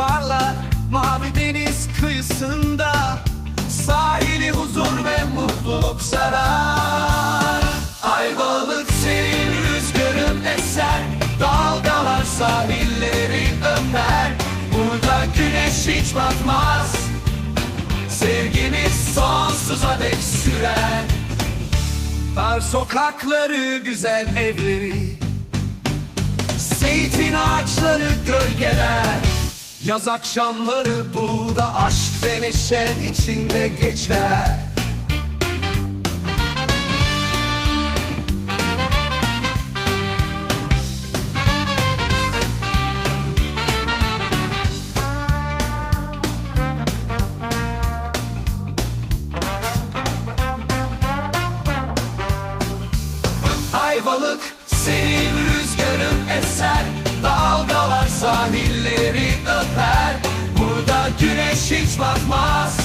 parlar Mavi deniz kıyısında Sahili huzur ve mutluluk sarar. Ayvalık serin rüzgarın eser Dalgalar sahilleri öper Burada güneş hiç batmaz Sevgimiz sonsuza dek sürer. Dar sokakları, güzel evleri Zeytin ağaçları Yaz akşamları burada aşk ve neşe içinde geçer. Ayvalık senin rüzgarın eser. Dalgalar Burada güneş hiç batmaz.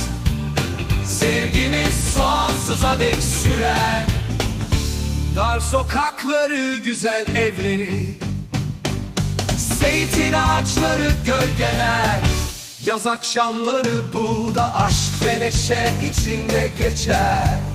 Sevgimiz sonsuza dek sürer. Dar sokakları, güzel evleri Zeytin ağaçları gölgeler. Yaz akşamları burada aşk ve neşe içinde geçer